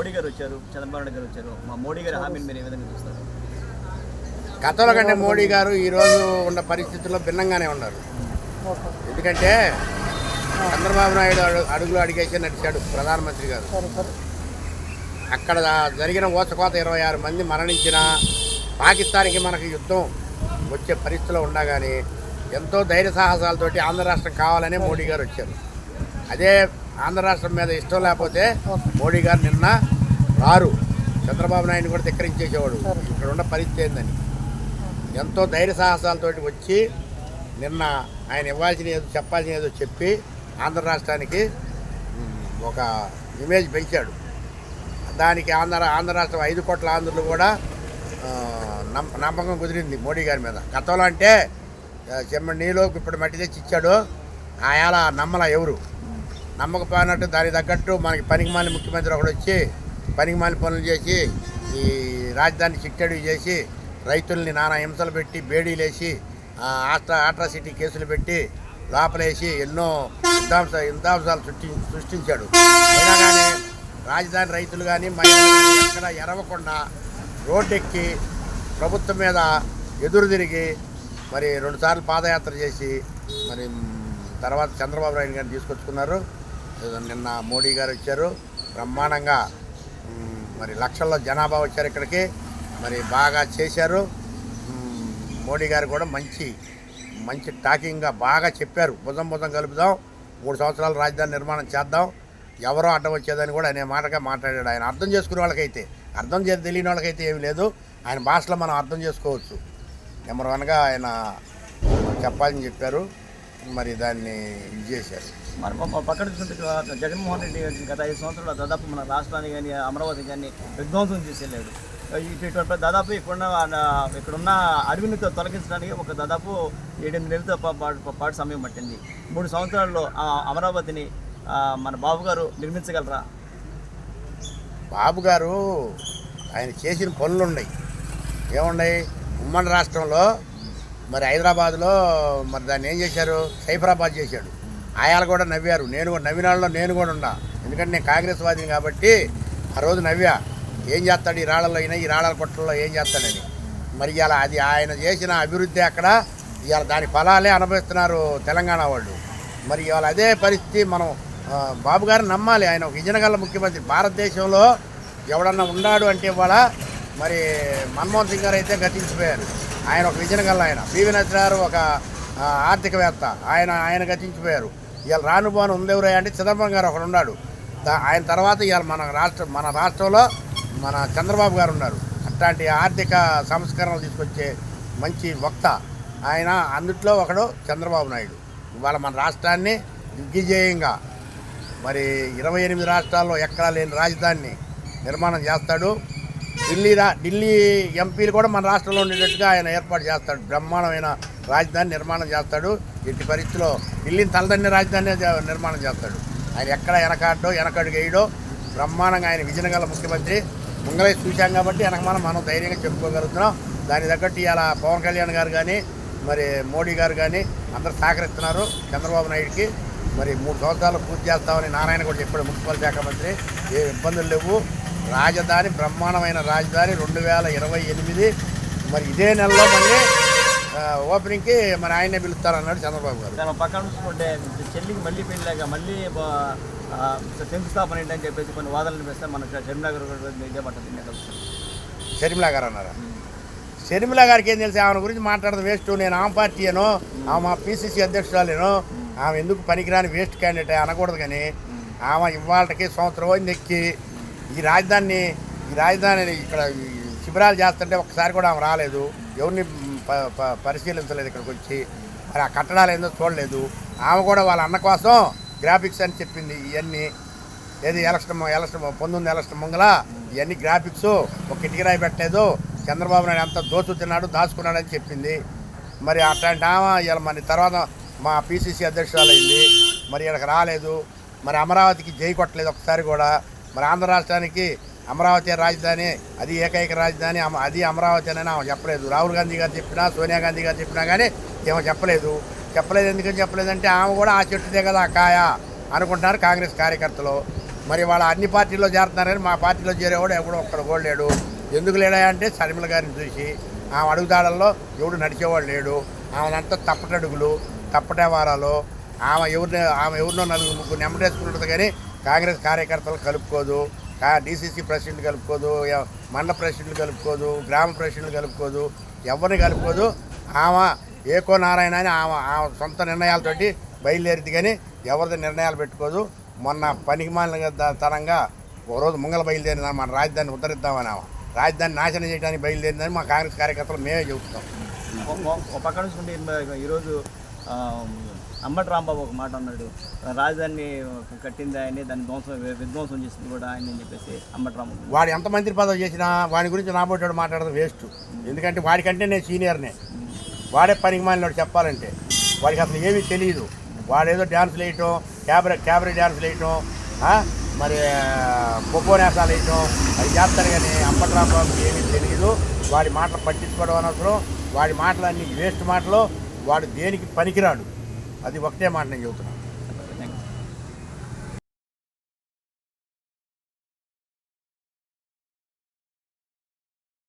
మోడీ గారు వచ్చారు చంద్రబాబు నాయుడు గారు వచ్చారు. మా మోడీ గారి హామీని మీరు ఏ విధంగా చూస్తారు? గతంలో కంటే మోడీ గారు ఈరోజు ఉన్న పరిస్థితుల్లో భిన్నంగానే ఉన్నారు. ఎందుకంటే చంద్రబాబు నాయుడు అడు అడుగులు అడిగేసి నడిచాడు ప్రధానమంత్రి గారు. అక్కడ జరిగిన ఓచకోత ఇరవై ఆరు మంది మరణించిన పాకిస్తాన్కి మనకి యుద్ధం వచ్చే పరిస్థితిలో ఉండగానే ఎంతో ధైర్య సాహసాలతోటి ఆంధ్ర రాష్ట్రం కావాలనే మోడీ గారు వచ్చారు. అదే ఆంధ్ర రాష్ట్రం మీద ఇష్టం లేకపోతే మోడీ గారు నిన్న రారు. చంద్రబాబు నాయుడు కూడా ధిక్కరించేసేవాడు. ఇక్కడ ఉన్న పరిస్థితి ఏందని. ఎంతో ధైర్య సాహసాలతోటి వచ్చి నిన్న ఆయన ఇవ్వాల్సిన ఏదో చెప్పాల్సిన ఏదో చెప్పి ఆంధ్ర రాష్ట్రానికి ఒక ఇమేజ్ పెంచాడు. దానికి ఆంధ్ర ఆంధ్ర రాష్ట్రం ఐదు కోట్ల ఆంధ్రులు కూడా నమ్మకం కుదిరింది మోడీ గారి మీద. గతంలో అంటే చెమ్మ నీలో ఇప్పుడు మట్టి తెచ్చి ఇచ్చాడు ఆయాల నమ్మల ఎవరు? నమ్మకపోయినట్టు దానికి తగ్గట్టు మనకి పనికిమాలి ముఖ్యమంత్రి ఒకడు వచ్చి పనికిమాలి పనులు చేసి ఈ రాజధాని చిట్టడి చేసి రైతుల్ని నానా హింసలు పెట్టి బేడీలేసి ఆస్ట్రా ఆట్రాసిటీ కేసులు పెట్టి లోపలేసి ఎన్నో యుద్ధాంశ హిందాంశాలు సృష్టి సృష్టించాడు. అయినా కానీ రాజధాని రైతులు కానీ మహిళలు ఎక్కడ ఎరవకుండా రోడ్డెక్కి ప్రభుత్వం మీద ఎదురు తిరిగి మరి రెండుసార్లు పాదయాత్ర చేసి మరి తర్వాత చంద్రబాబు నాయుడు గారిని తీసుకొచ్చుకున్నారు. నిన్న మోడీ గారు వచ్చారు. బ్రహ్మాండంగా మరి లక్షల్లో జనాభా వచ్చారు ఇక్కడికి. మరి బాగా చేశారు. మోడీ గారు కూడా మంచి మంచి టాకింగ్గా బాగా చెప్పారు. భుజం భుజం కలుపుదాం. మూడు సంవత్సరాలు రాజధాని నిర్మాణం చేద్దాం. ఎవరో అడ్డం వచ్చేదని కూడా అనే మాటగా మాట్లాడాడు. ఆయన అర్థం చేసుకునే వాళ్ళకైతే అర్థం చేసి తెలియని వాళ్ళకైతే ఏమి లేదు. ఆయన భాషలో మనం అర్థం చేసుకోవచ్చు. నెంబర్ వన్గా ఆయన చెప్పాలని చెప్పారు. మరి దాన్ని ఇది చేశారు. మరి పక్కన చూస్తుంటే ఇక జగన్మోహన్ రెడ్డి గత ఐదు సంవత్సరాలు దాదాపు మన రాష్ట్రాన్ని కానీ అమరావతి కానీ విధ్వంసం చేసి వెళ్ళాడు ఇటు ఇటువంటి దాదాపు ఇక్కడున్న ఇక్కడున్న అడవిని తొలగించడానికి ఒక దాదాపు ఏడెనిమిది నెలలతో పాటు సమయం పట్టింది. మూడు సంవత్సరాల్లో ఆ అమరావతిని మన బాబు గారు నిర్మించగలరా? బాబు గారు ఆయన చేసిన పనులు ఉన్నాయి ఏమున్నాయి? ఉమ్మడి రాష్ట్రంలో మరి హైదరాబాద్లో మరి దాన్ని ఏం చేశారు? సైఫరాబాద్ చేశాడు. ఆయాలు కూడా నవ్వారు. నేను కూడా నవ్విన నేను కూడా ఉన్నా. ఎందుకంటే నేను కాంగ్రెస్ వాదిని కాబట్టి ఆ రోజు నవ్వా. ఏం చేస్తాడు? ఈ రాళ్ళలో అయినా ఈ రాళ్ళ కొట్టల్లో ఏం చేస్తాడని. మరి ఇలా అది ఆయన చేసిన అభివృద్ధి అక్కడ. ఇవాళ దాని ఫలాలే అనుభవిస్తున్నారు తెలంగాణ వాళ్ళు. మరి ఇవాళ అదే పరిస్థితి మనం బాబు గారిని నమ్మాలి. ఆయన ఒక విజయనగర ముఖ్యమంత్రి. భారతదేశంలో ఎవడన్నా ఉన్నాడు అంటే ఇవాళ మరి మన్మోహన్ సింగ్ గారు అయితే గతించిపోయారు. ఆయన ఒక విజయనగర ఆయన. పివి నరసింహారావు ఒక ఆర్థికవేత్త. ఆయన ఆయన గతించిపోయారు. ఇవాళ రానుభవన్ ఉందెవరయ్య అంటే చిదంబరం గారు ఒకడు ఉన్నాడు. ఆయన తర్వాత ఇవాళ మన రాష్ట్ర మన రాష్ట్రంలో మన చంద్రబాబు గారు ఉన్నారు. అట్లాంటి ఆర్థిక సంస్కరణలు తీసుకొచ్చే మంచి వక్త ఆయన. అందుట్లో ఒకడు చంద్రబాబు నాయుడు. ఇవాళ మన రాష్ట్రాన్ని దిగ్విజయంగా మరి ఇరవై ఎనిమిది రాష్ట్రాల్లో ఎక్కడా లేని రాజధానిని నిర్మాణం చేస్తాడు. ఢిల్లీ రా ఢిల్లీ ఎంపీలు కూడా మన రాష్ట్రంలో ఉండేటట్టుగా ఆయన ఏర్పాటు చేస్తాడు. బ్రహ్మాండమైన రాజధాని నిర్మాణం చేస్తాడు. ఇంటి పరిస్థితిలో ఢిల్లీని తలదన్ని రాజధాని నిర్మాణం చేస్తాడు. ఆయన ఎక్కడ వెనకాడో వెనకడుగు వేయడో బ్రహ్మాండంగా ఆయన విజయనగర ముఖ్యమంత్రి. ముంగలై చూశాం కాబట్టి వెనక మనం మనం ధైర్యంగా చెప్పుకోగలుగుతున్నాం. దాని తగ్గట్టు ఇలా పవన్ కళ్యాణ్ గారు కానీ మరి మోడీ గారు కానీ అందరూ సహకరిస్తున్నారు చంద్రబాబు నాయుడికి. మరి మూడు సంవత్సరాలు పూర్తి చేస్తామని నారాయణ కూడా చెప్పాడు మున్సిపల్ శాఖ మంత్రి. ఏ ఇబ్బందులు లేవు. రాజధాని బ్రహ్మాండమైన రాజధాని రెండు వేల ఇరవై ఎనిమిది. మరి ఇదే నెలలో మళ్ళీ ఓపెనింగ్కి మరి ఆయనే పిలుస్తారన్నాడు చంద్రబాబు గారు. దాని పక్కన చూసుకుంటే చెల్లికి మళ్ళీ పెళ్ళాక మళ్ళీ శంకుస్థాపన ఏంటని చెప్పేసి కొన్ని వాదనలు వేస్తే మన కరీంనగర్ కూడా ఇదే పట్టదు నేను కలుస్తాను షర్మిలా గారు అన్నారా? షర్మిలా గారికి ఏం తెలుసు? ఆమె గురించి మాట్లాడదు వేస్ట్ నేను ఆమె పార్టీ అనో ఆమె పీసీసీ అధ్యక్షురాలేనో ఆమె ఎందుకు పనికిరాని వేస్ట్ క్యాండిడేట్ అనకూడదు కానీ ఆమె ఇవాళకి సంవత్సరం ఎక్కి ఈ రాజధానిని ఈ రాజధానిని ఇక్కడ శిబిరాలు చేస్తుంటే ఒకసారి కూడా ఆమె రాలేదు. ఎవరిని ప- ప- పరిశీలించలేదు ఇక్కడికి వచ్చి. మరి ఆ కట్టడాలు ఏందో చూడలేదు. ఆమె కూడా వాళ్ళ అన్న కోసం గ్రాఫిక్స్ అని చెప్పింది ఇవన్నీ ఏది ఎలక్షన్ ఎలక్షన్ పొందుంది ఎలక్షన్ ముంగల ఇవన్నీ గ్రాఫిక్స్ ఒక కిటికీరాయి పెట్టలేదు చంద్రబాబు నాయుడు అంతా దోచుతున్నాడు దాచుకున్నాడని చెప్పింది. మరి అట్లాంటి ఆమె ఇలా మరి తర్వాత మా పీసీసీ అధ్యక్షురాలు అయింది మరి ఇక్కడికి రాలేదు. మరి అమరావతికి జై కొట్టలేదు ఒకసారి కూడా. మరి ఆంధ్ర రాష్ట్రానికి అమరావతి రాజధాని అది ఏకైక రాజధాని అది అమరావతి అని ఆమె చెప్పలేదు. రాహుల్ గాంధీ గారు చెప్పినా సోనియా గాంధీ గారు చెప్పినా కానీ ఏమో చెప్పలేదు. చెప్పలేదు ఎందుకని చెప్పలేదంటే ఆమె కూడా ఆ చెట్టుదే కదా ఆ కాయ అనుకుంటున్నారు కాంగ్రెస్ కార్యకర్తలు. మరి వాళ్ళ అన్ని పార్టీల్లో చేరుతున్నారని మా పార్టీలో చేరేవాడు ఎవడో ఒక్కడ కూడా లేడు. ఎందుకు లేడా అంటే షర్మిల గారిని చూసి ఆమె అడుగుదాడల్లో ఎవడు నడిచేవాడు లేడు. ఆమెనంతా తప్పటడుగులు తప్పటవారాలు. ఆమె ఎవరిని ఆమె ఎవరినో నలుగురు ముగ్గురు నెమ్మడేసుకుంటుంది కానీ కాంగ్రెస్ కార్యకర్తలు కలుపుకోదు కా డీసీసీ ప్రెసిడెంట్ కలుపుకోదు మండల ప్రెసిడెంట్ కలుపుకోదు గ్రామ ప్రెసిడెంట్ కలుపుకోదు ఎవరిని కలుపుకోదు ఆమె ఏకో నారాయణ అని ఆమె ఆమె సొంత నిర్ణయాలతోటి బయలుదేరింది కానీ ఎవరిది నిర్ణయాలు పెట్టుకోదు. మొన్న పనికిమాలిన తరంగా ఒక రోజు ముంగల బయలుదేరిందని మన రాజధానిని ఉద్ధరిద్దామని ఆమె. రాజధాని నాశనం చేయడానికి బయలుదేరిందని మా కాంగ్రెస్ కార్యకర్తలు మేమే చెబుతాం ఒక- పక్క ఈరోజు అంబటి రాంబాబు ఒక మాట అన్నాడు. రాజధాని కట్టింది ఆయనే దాన్ని ధ్వంసం విధ్వంసం చేసింది కూడా ఆయన అని చెప్పేసి అంబటి రాంబాబు వాడు ఎంత మంత్రి పదవి చేసినా వాడి గురించి నాబోటాడు మాట్లాడడం వేస్ట్. ఎందుకంటే వాడికంటే నేను సీనియర్నే. వాడే పనికి మాలినాడు చెప్పాలంటే. వాడికి అసలు ఏమీ తెలియదు వాడేదో డ్యాన్సులు వేయటం క్యాబరే క్యాబరే డ్యాన్సులు వేయటం మరి పొపోనేసాలు వేయటం అది చేస్తారు కానీ అంబట్రాంబాబుకి ఏమీ తెలియదు వాడి మాటలు పట్టించుకోవడం అనవసరం. వాడి మాటలు అన్ని వేస్ట్ మాటలు. వాడు దేనికి పనికిరాడు? అది ఒకటే మాట నేను చెబుతున్నాను